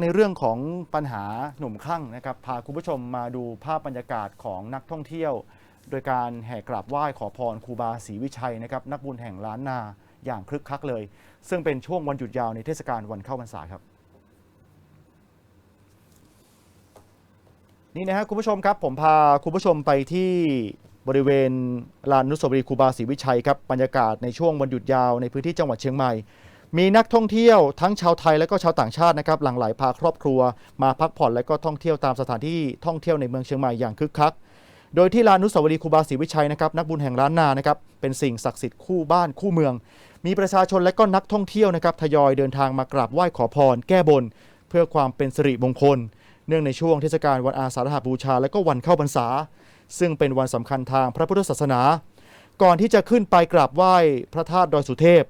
ในเรื่องของปัญหาหนุ่มคลั่งนะครับ พาคุณผู้ชมมาดูภาพบรรยากาศของนักท่องเที่ยว โดยการแห่กราบไหว้ขอพรครูบาศรีวิชัยนะครับนักบุญแห่งล้านนาอย่างคลึกคลักเลย ซึ่งเป็นช่วงวันหยุดยาวในเทศกาลวันเข้าพรรษาครับนี่นะฮะคุณผู้ชมครับผมพาคุณผู้ชมไปที่บริเวณลานนุสาวรีย์ครูบาศรีวิชัยครับบรรยากาศในช่วงวันหยุดยาวในพื้นที่จังหวัดเชียงใหม่ มีนักท่องเที่ยวทั้งชาวไทยและก็ชาวต่างชาตินะครับหลั่งไหลพาครอบครัว มาพักผ่อนและก็ท่องเที่ยวตามสถานที่ท่องเที่ยวในเมืองเชียงใหม่อย่างคึกคัก โดยที่ลานุสาวรีย์ครูบาศรีวิชัยนะครับนักบุญแห่งล้านนานะครับเป็นสิ่งศักดิ์สิทธิ์คู่บ้านคู่เมือง มีประชาชนและก็นักท่องเที่ยวนะครับทยอยเดินทางมากราบไหว้ขอพร แก้บน เพื่อความเป็นสิริมงคล เนื่องในช่วงเทศกาลวันอาสาฬหบูชา และก็วันเข้าพรรษา ซึ่งเป็นวันสำคัญทางพระพุทธศาสนา ก่อนที่จะขึ้นไปกราบไหว้พระธาตุดอยสุเทพ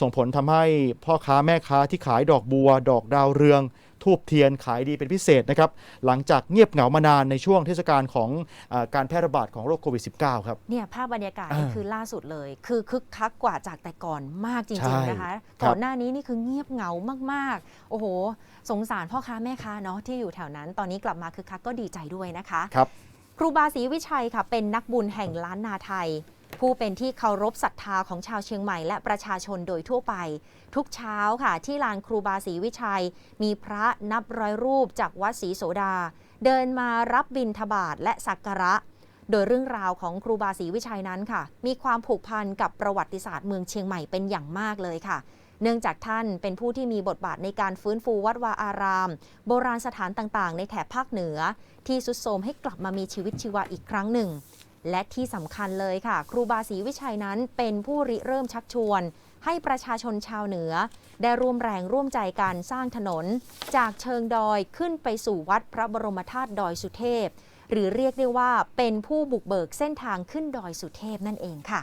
ส่งผลทำให้พ่อค้าแม่ค้าที่ขายดอกบัว ดอกดาวเรือง ทูบเทียนขายดีเป็นพิเศษนะครับ หลังจากเงียบเหงามานานในช่วงเทศกาลของอาการแพร่ระบาดของโรคโควิด -19 ครับเนี่ยภาพบรรยากาศอ่านี่คือล่าสุดเลย คือคึกคักกว่าจากแต่ก่อนมากจใช่ริงๆนะคะครับก่อนหน้านี้นี่คือเงียบเหงามากๆ โอ้โห สงสารพ่อค้าแม่ค้าเนาะที่อยู่แถวนั้น ตอนนี้กลับมาคึกคักก็ดีใจด้วยนะคะครับครูบาศรีวิชัยค่ะเป็นนักบุญแห่งล้านนาไทย ผู้เป็นที่เคารพศรัทธาของชาวเชียงใหม่และประชาชนโดยทั่วไป ทุกเช้าค่ะ ที่ลานครูบาศรีวิชัย มีพระนับร้อยรูปจากวัดศรีโสดา เดินมารับบิณฑบาตและสักการะ โดยเรื่องราวของครูบาศรีวิชัยนั้นค่ะ มีความผูกพันกับประวัติศาสตร์เมืองเชียงใหม่เป็นอย่างมากเลยค่ะเนื่องจากท่านเป็นผู้ที่มีบทบาทในการฟื้นฟูวัดวาอาราม โบราณสถานต่างๆ ในแถบภาคเหนือ ที่สุดโทมให้กลับมามีชีวิตชีวาอีกครั้งหนึ่ง และที่สำคัญเลยค่ะ ครูบาศรีวิชัยนั้นเป็นผู้ริเริ่มชักชวน ให้ประชาชนชาวเหนือ ได้ร่วมแรงร่วมใจการสร้างถนน จากเชิงดอยขึ้นไปสู่วัดพระบรมธาตุดอยสุเทพ หรือเรียกได้ว่าเป็นผู้บุกเบิกเส้นทางขึ้นดอยสุเทพนั่นเองค่ะ